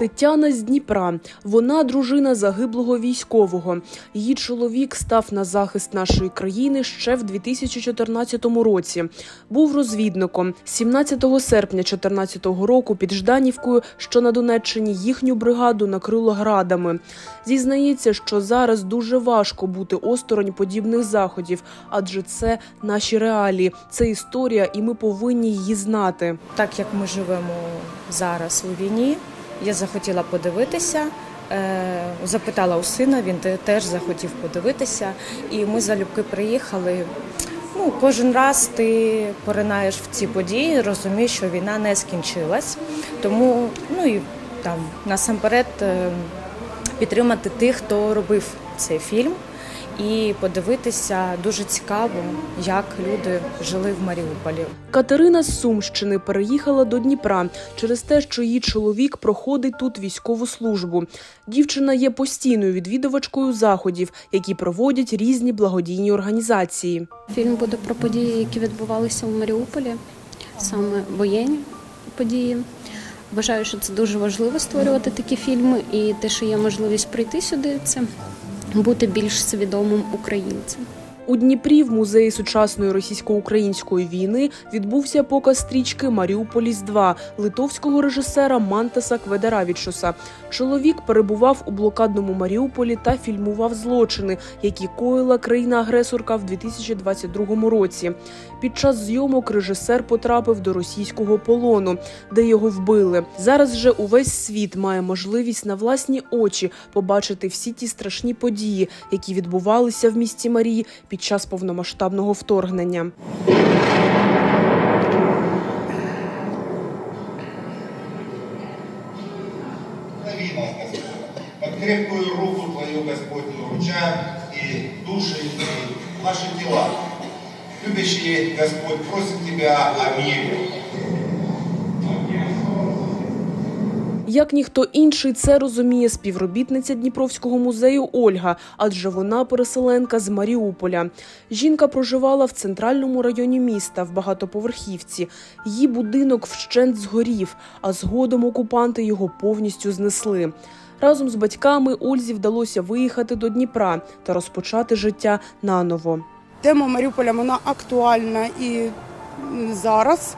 Тетяна з Дніпра. Вона дружина загиблого військового. Її чоловік став на захист нашої країни ще в 2014 році. Був розвідником. 17 серпня 2014 року під Жданівкою, що на Донеччині, їхню бригаду накрило градами. Зізнається, що зараз дуже важко бути осторонь подібних заходів, адже це наші реалії, це історія, і ми повинні її знати. Так як ми живемо зараз у війні, я захотіла подивитися. е, Запитала у сина, він теж захотів подивитися, і ми залюбки приїхали. Ну, кожен раз ти поринаєш в ці події, розумієш, що війна не скінчилась. Тому ну і там насамперед е, підтримати тих, хто робив цей фільм, і подивитися дуже цікаво, як люди жили в Маріуполі. Катерина з Сумщини переїхала до Дніпра через те, що її чоловік проходить тут військову службу. Дівчина є постійною відвідувачкою заходів, які проводять різні благодійні організації. Фільм буде про події, які відбувалися у Маріуполі, саме воєнні події. Вважаю, що це дуже важливо створювати такі фільми, і те, що є можливість прийти сюди, це бути більш свідомим українцем. У Дніпрі в музеї сучасної російсько-української війни відбувся показ стрічки Маріуполіс 2 литовського режисера Мантаса Кведеравічуса. Чоловік перебував у блокадному Маріуполі та фільмував злочини, які коїла країна-агресорка в 2022 році. Під час зйомок режисер потрапив до російського полону, де його вбили. Зараз же увесь світ має можливість на власні очі побачити всі ті страшні події, які відбувалися в місті Марії під час повномасштабного вторгнення. Под крепкую руку Твою, Господь, вручаем и души, и наши тела. Любящий Господь, просить Тебя о мире. Як ніхто інший це розуміє співробітниця Дніпровського музею Ольга, адже вона переселенка з Маріуполя. Жінка проживала в центральному районі міста в багатоповерхівці. Її будинок вщент згорів, а згодом окупанти його повністю знесли. Разом з батьками Ользі вдалося виїхати до Дніпра та розпочати життя наново. Тема Маріуполя вона актуальна і зараз.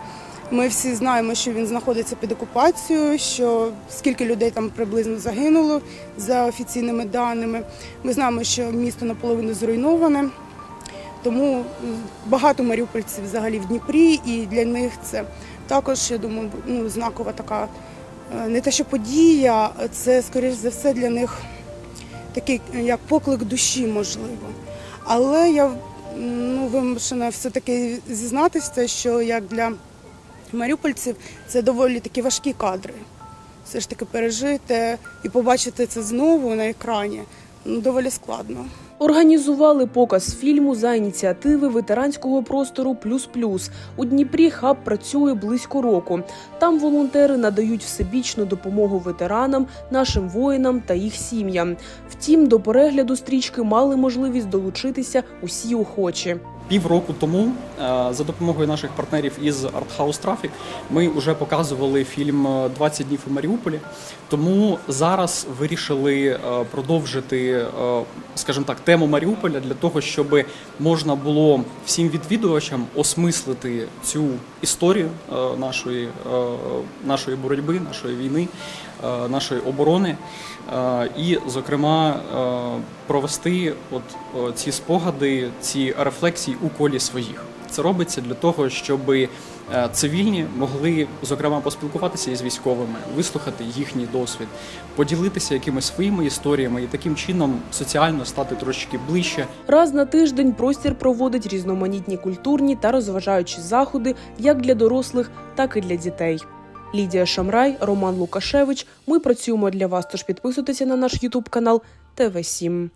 Ми всі знаємо, що він знаходиться під окупацією, що скільки людей там приблизно загинуло за офіційними даними. Ми знаємо, що місто наполовину зруйноване. Тому багато маріупольців взагалі в Дніпрі, і для них це також, я думаю, ну, знакова така е, не те, що подія, це скоріш за все для них такий е, як поклик душі, можливо. Але я ну, вимушена все-таки зізнатися, що як для маріупольців це доволі такі важкі кадри. Все ж таки пережити і побачити це знову на екрані ну, доволі складно. Організували показ фільму за ініціативи ветеранського простору Плюс Плюс. У Дніпрі хаб працює близько року. Там волонтери надають всебічну допомогу ветеранам, нашим воїнам та їх сім'ям. Втім, до перегляду стрічки мали можливість долучитися усі охочі. Півроку тому е, за допомогою наших партнерів із Arthouse Traffic ми вже показували фільм е, «20 днів у Маріуполі. Тому зараз вирішили е, продовжити, е, скажімо так, тему Маріуполя для того, щоб можна було всім відвідувачам осмислити цю історію е, нашої, е, нашої боротьби, нашої війни, е, нашої оборони. Е, І, зокрема, е, провести от е, ці спогади, ці рефлексії у колі своїх. Це робиться для того, щоб е, цивільні могли зокрема поспілкуватися із військовими, вислухати їхній досвід, поділитися якимись своїми історіями і таким чином соціально стати трошки ближче Раз на тиждень простір проводить різноманітні культурні та розважаючі заходи як для дорослих, так і для дітей. Лідія Шамрай, Роман Лукашевич. Ми працюємо для вас. Тож підписуйтеся на наш Ютуб канал ТВ 7